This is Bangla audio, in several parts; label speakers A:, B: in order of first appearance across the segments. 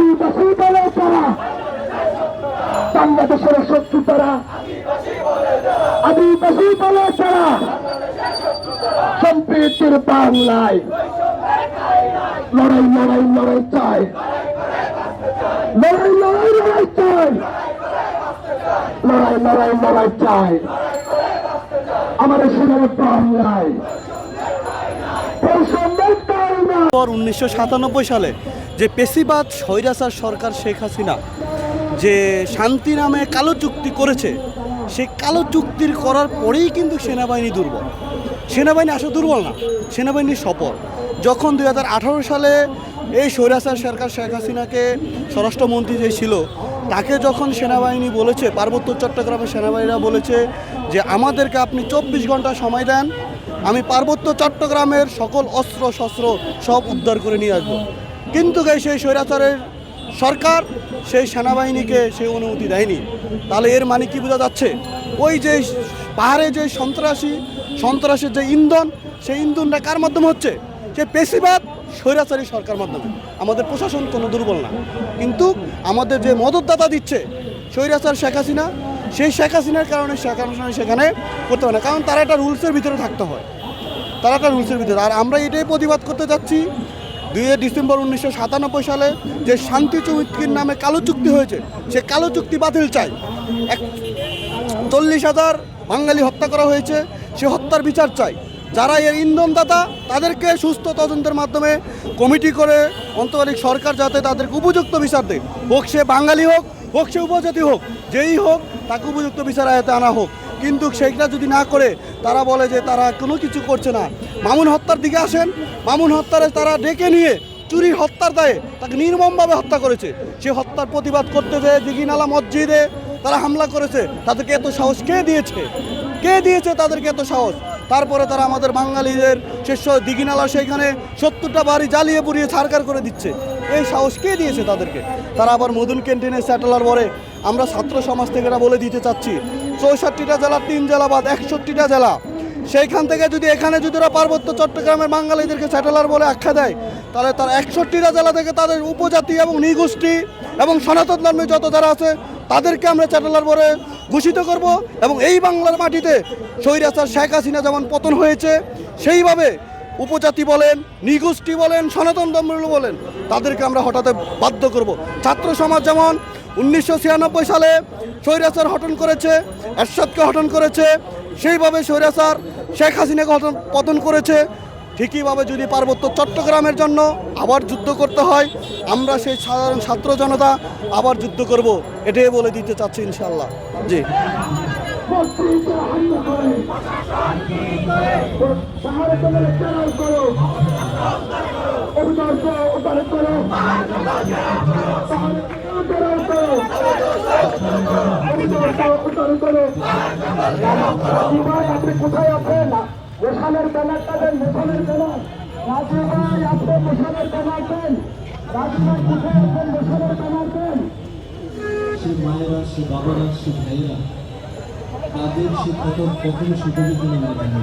A: আদিবাসী বলে তারা বাংলাদেশের শত্রু তারা। আদিবাসী বলে তারা সম্প্রীতির বাংলায় লড়াই লড়াই লড়াই চাই। লড়াই লড়াই লড়াই চাই। লড়াই লড়াই লড়াই চাই। আমাদের সেখানে বাংলায়। না
B: পর উনিশশো সাতানব্বই সালে যে পেশিবাদ স্বৈরাচার সরকার শেখ হাসিনা যে শান্তি নামে কালো চুক্তি করেছে, সেই কালো চুক্তির করার পরেই কিন্তু সেনাবাহিনী দুর্বল। সেনাবাহিনী আসলে দুর্বল না সেনাবাহিনীর সফল। যখন দু হাজার আঠারো সালে এই স্বৈরাচার সরকার শেখ হাসিনাকে স্বরাষ্ট্রমন্ত্রী যে ছিল, তাকে যখন সেনাবাহিনী বলেছে, পার্বত্য চট্টগ্রামের সেনাবাহিনীরা বলেছে যে, আমাদেরকে আপনি চব্বিশ ঘণ্টা সময় দেন আমি পার্বত্য চট্টগ্রামের সকল অস্ত্র শস্ত্র সব উদ্ধার করে নিয়ে আসব। কিন্তু সেই স্বৈরাচারের সরকার সেই সেনাবাহিনীকে সেই অনুমতি দেয়নি। তাহলে এর মানে কি বোঝা যাচ্ছে? ওই যে পাহাড়ে যে সন্ত্রাসী, সন্ত্রাসের যে ইন্ধন, সেই ইন্ধনটা কার মাধ্যমে হচ্ছে? সে পেশিবাদ স্বৈরাচারী সরকার মাধ্যমে। আমাদের প্রশাসন কোনো দুর্বল না। কিন্তু আমাদের যে মদতদাতা দিচ্ছে, স্বৈরাচার শেখ হাসিনা সেই শেখ হাসিনার কারণে শেখ হাসিনা সেখানে করতে পারে না। কারণ তারা একটা রুলসের ভিতরে থাকতে হয়। তারা একটা রুলসের ভিতরে। আর আমরা এটাই প্রতিবাদ করতে যাচ্ছি। দুই ডিসেম্বর উনিশশো সাতানব্বই সালে যে শান্তি চুক্তির নামে কালো চুক্তি হয়েছে, সে কালো চুক্তি বাতিল চাই। এক চল্লিশ হাজার বাঙালি হত্যা করা হয়েছে, সে হত্যার বিচার চাই। যারা এর ইন্ধনদাতা, তাদেরকে সুস্থ তদন্তের মাধ্যমে কমিটি করে অন্তর্বর্তী সরকার যাতে তাদেরকে উপযুক্ত বিচার দেয়। হোক সে বাঙালি হোক হোক সে উপজাতি হোক, যেই হোক, তাকে উপযুক্ত বিচার আয়তে আনা হোক। কিন্তু সেইটা যদি না করে, তারা বলে যে তারা কোনো কিছু করছে না। মামুন হত্যার দিকে আসেন। মামুন হত্যারে তারা ডেকে নিয়ে চুরির হত্যার দায়ে তাকে নির্মমভাবে হত্যা করেছে। সে হত্যার প্রতিবাদ করতে যে দিঘিনালা মসজিদে তারা হামলা করেছে, তাদেরকে এত সাহস কে দিয়েছে? কে দিয়েছে তাদেরকে এত সাহস? তারপরে তারা আমাদের বাঙালিদের শেষ দিঘিনালা সেইখানে সত্তরটা বাড়ি জ্বালিয়ে পুড়িয়ে ছাড়কার করে দিচ্ছে। এই সাহস কে দিয়েছে তাদেরকে? তারা আবার মধুন ক্যান্টিনে স্যাটেলার পরে আমরা ছাত্র সমাজ থেকে বলে দিতে চাচ্ছি। চৌষট্টিটা জেলা, তিন জেলা বাদ, একষট্টিটা জেলা। সেইখান থেকে যদি এখানে যদি ওরা পার্বত্য চট্টগ্রামের বাঙালিদেরকে স্যাটেলার বলে আখ্যা দেয়, তাহলে তার একষট্টিটা জেলা থেকে তাদের উপজাতি এবং নিগোষ্ঠী এবং সনাতন ধর্মী যত যারা আছে তাদেরকে আমরা চ্যাটেলার বলে ঘোষিত করব এবং এই বাংলার মাটিতে স্বৈরাচার শেখ হাসিনা যেমন পতন হয়েছে, সেইভাবে উপজাতি বলেন, নিগোষ্ঠী বলেন, সনাতন ধর্ম বলেন, তাদেরকে আমরা হঠাতে বাধ্য করব। ছাত্র সমাজ যেমন উনিশশো ছিয়ানব্বই সালে স্বৈরাচার হটন করেছে, এরশাদকে হটন করেছে, সেইভাবে স্বৈরাচার শেখ হাসিনাকে হটন পতন করেছে ঠিকইভাবে যদি পার্বত্য চট্টগ্রামের জন্য আবার যুদ্ধ করতে হয় আমরা সেই সাধারণ ছাত্র জনতা আবার যুদ্ধ করব এটাই বলে দিতে চাচ্ছি ইনশাল্লাহ জি।
A: কোথায় আছেন মোশানের ব্যানারটা দেন মোশানের ব্যানার রাজু ভাই আপনি মোশানের ব্যানার দেন। রাজু ভাই কোথায় আছেন মোশানের ব্যানার দেন।
C: সে মায়েরা সে বাবারা সে ভাইয়েরা তাদের সে কখনো সুযোগের জন্য না জানে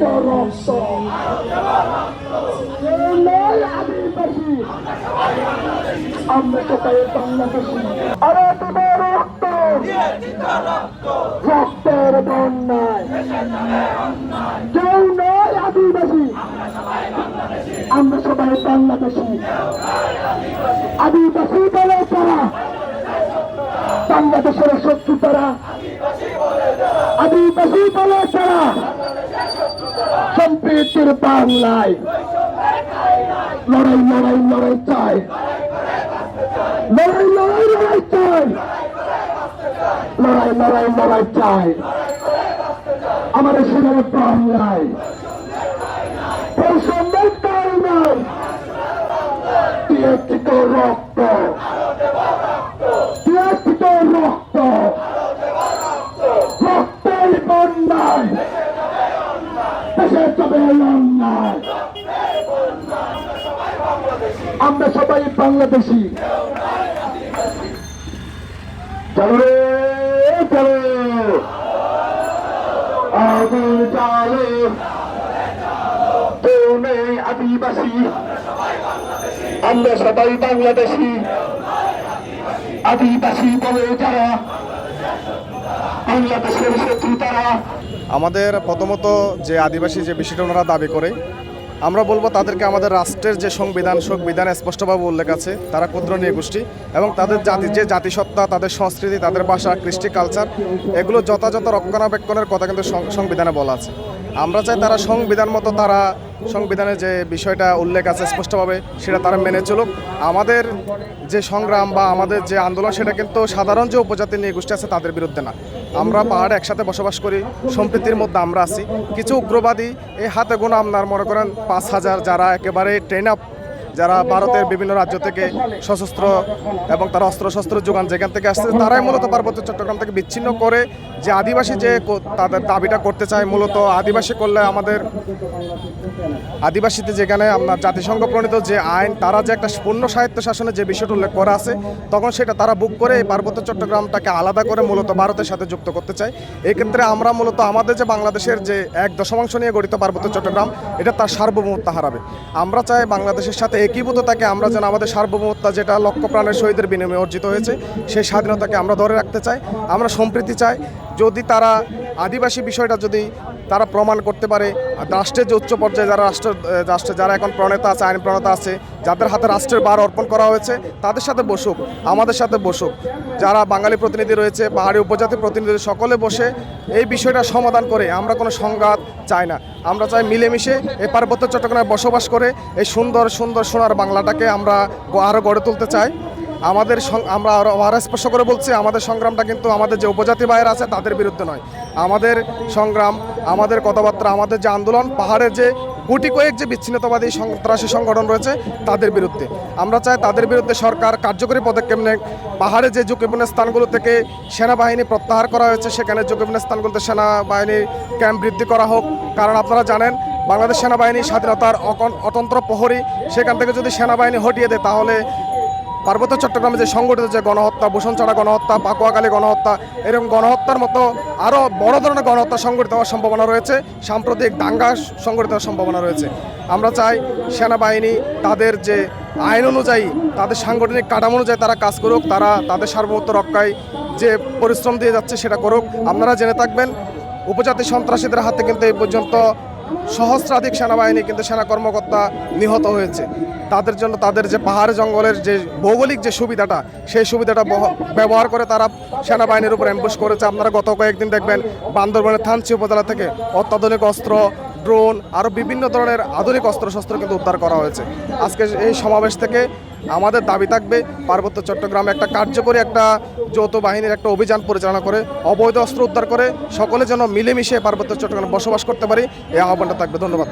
A: রক্ত রক্ত আমরা তো তাই বাংলাদেশি আরে তোমার রক্ত রক্তের বন্যায় কেউ নয় আদিবাসী আমরা সবাই বাংলাদেশি আদিবাসী বলে তারা বাংলাদেশের শত্রু তারা আদিবাসী বলে তারা সম্প্রীতির বাংলায়। লড়াই লড়াই লড়াই চাই। লড়াই লড়াই লড়াই চাই। লড়াই লড়াই লড়াই চাই। আমাদের সেখানে দায় নাই টিএসিত রক্ত? রক্ত? দেশের চবে অন্যায় আমরা সবাই বাংলাদেশি। চলো রে, চলো। আগুন চালো নেই আদিবাসী। আমরা সবাই বাংলাদেশি। আদিবাসী বলে যারা বাংলাদেশের শত্রু তারা।
D: আমাদের প্রথমত যে আদিবাসী যে বিষয়টা ওনারা দাবি করে, আমরা বলব তাদেরকে আমাদের রাষ্ট্রের যে সংবিধান, সংবিধানে স্পষ্টভাবে উল্লেখ আছে, তারা ক্ষুদ্র নিয়ে গোষ্ঠী এবং তাদের জাতি, যে জাতিসত্তা, তাদের সংস্কৃতি, তাদের ভাষা, কৃষ্টি কালচার এগুলো যথাযথ রক্ষণাবেক্ষণের কথা কিন্তু সংবিধানে বলা আছে। আমরা চাই তারা সংবিধান মতো তারা সংবিধানে যে বিষয়টা উল্লেখ আছে স্পষ্টভাবে সেটা তারা মেনে চলুক। আমাদের যে সংগ্রাম বা আমাদের যে আন্দোলন সেটা কিন্তু সাধারণ যে উপজাতি নিয়ে গোষ্ঠী আছে তাদের বিরুদ্ধে না। আমরা পাহাড়ে একসাথে বসবাস করি, সম্প্রীতির মধ্যে আমরা আছি। কিছু উগ্রবাদী এই হাতে গোনা আপনার মনে করেন পাঁচ হাজার যারা একেবারে ট্রেন আপ যারা ভারতের বিভিন্ন রাজ্য থেকে সশস্ত্র এবং তারা অস্ত্র শস্ত্র যোগান যেখান থেকে আসছে, তারাই মূলত পার্বত্য চট্টগ্রাম থেকে বিচ্ছিন্ন করে যে আদিবাসী যে তাদের দাবিটা করতে চায়, মূলত আদিবাসী করলে আমাদের আদিবাসীতে যেখানে আপনার জাতিসংঘ প্রণীত যে আইন, তারা যে একটা পূর্ণ সাহিত্য শাসনে যে বিষয়টা উল্লেখ করা আছে, তখন সেটা তারা বুক করে এই পার্বত্য চট্টগ্রামটাকে আলাদা করে মূলত ভারতের সাথে যুক্ত করতে চায়। এই ক্ষেত্রে আমরা মূলত আমাদের যে বাংলাদেশের যে এক দশমাংশ নিয়ে গঠিত পার্বত্য চট্টগ্রাম, এটা তার সার্বভৌমত্ব হারাবে। আমরা চাই বাংলাদেশের সাথে একীভূত তাকে আমরা যেন আমাদের সার্বভৌমত্ব যেটা লক্ষ্য প্রাণের শহীদের বিনিময়ে অর্জিত হয়েছে, সেই স্বাধীনতাকে আমরা ধরে রাখতে চাই। আমরা সম্প্রীতি চাই যদি তারা আদিবাসী বিষয়টা যদি তারা প্রমাণ করতে পারে রাষ্ট্রের যে উচ্চ পর্যায়ে যারা রাষ্ট্র রাষ্ট্রে যারা এখন প্রণেতা আছে, আইন প্রণেতা আছে, যাদের হাতে রাষ্ট্রের বার অর্পণ করা হয়েছে, তাদের সাথে বসুক, আমাদের সাথে বসুক। যারা বাঙালি প্রতিনিধি রয়েছে, পাহাড়ি উপজাতি প্রতিনিধি, সকলে বসে এই বিষয়টা সমাধান করে, আমরা কোনো সংঘাত চাই না। আমরা চাই মিলেমিশে এই পার্বত্য চট্টগ্রামে বসবাস করে, এই সুন্দর সুন্দর, সোনার বাংলাটাকে আমরা আরও গড়ে তুলতে চাই। আমাদের আমরা আরও আরও স্পষ্ট করে বলছি, আমাদের সংগ্রামটা কিন্তু আমাদের যে উপজাতি ভাইয়ের আছে তাদের বিরুদ্ধে নয়। আমাদের সংগ্রাম, আমাদের কথাবার্তা, আমাদের যে আন্দোলন, পাহাড়ের যে গুটি কয়েক যে বিচ্ছিন্নতাবাদী সন্ত্রাসী সংগঠন রয়েছে, তাদের বিরুদ্ধে। আমরা চাই তাদের বিরুদ্ধে সরকার কার্যকরী পদক্ষেপ নেয় পাহাড়ে যে ঝুঁকিপূর্ণ স্থানগুলো থেকে সেনাবাহিনী প্রত্যাহার করা হয়েছে, সেখানে ঝুঁকিপূর্ণ স্থানগুলোতে সেনাবাহিনীর ক্যাম্প বৃদ্ধি করা হোক। কারণ আপনারা জানেন, বাংলাদেশ সেনাবাহিনী স্বাধীনতার অকন- অতন্ত্র প্রহরী, সেখান থেকে যদি সেনাবাহিনী হটিয়ে দেয়, তাহলে পার্বত্য চট্টগ্রামে যে সংগঠিত যে গণহত্যা ভূষণছড়া গণহত্যা পাকুয়াকালী গণহত্যা, এরকম গণহত্যার মতো আরও বড় ধরনের গণহত্যা সংগঠিত হওয়ার সম্ভাবনা রয়েছে, সাম্প্রতিক দাঙ্গা সংগঠিত হওয়ার সম্ভাবনা রয়েছে। আমরা চাই সেনাবাহিনী তাদের যে আইন অনুযায়ী, তাদের সাংগঠনিক কাঠামো অনুযায়ী তারা কাজ করুক, তারা তাদের সার্বভৌমত্ব রক্ষায় যে পরিশ্রম দিয়ে যাচ্ছে সেটা করুক। আপনারা জেনে থাকবেন, উপজাতি সন্ত্রাসীদের হাতে কিন্তু এই পর্যন্ত সহস্রাধিক সেনাবাহিনী কিন্তু সেনা কর্মকর্তা নিহত হয়েছে। তাদের জন্য তাদের যে পাহাড় জঙ্গলের যে ভৌগোলিক যে সুবিধাটা, সেই সুবিধাটা ব্যবহার করে তারা সেনাবাহিনীর উপর অ্যাম্বুশ করেছে। আপনারা গত কয়েকদিন দেখবেন বান্দরবানের থানচি উপজেলা থেকে অত্যাধুনিক অস্ত্র ড্রোন আরও বিভিন্ন ধরনের আধুনিক অস্ত্রশস্ত্র কিন্তু উদ্ধার করা হয়েছে। আজকে এই সমাবেশ থেকে আমাদের দাবি থাকবে পার্বত্য চট্টগ্রামে একটা কার্যকরী একটা যৌথ বাহিনীর একটা অভিযান পরিচালনা করে, অবৈধ অস্ত্র উদ্ধার করে, সকলে যেন মিলেমিশে পার্বত্য চট্টগ্রামে বসবাস করতে পারি, এই আহ্বানটা থাকবে। ধন্যবাদ।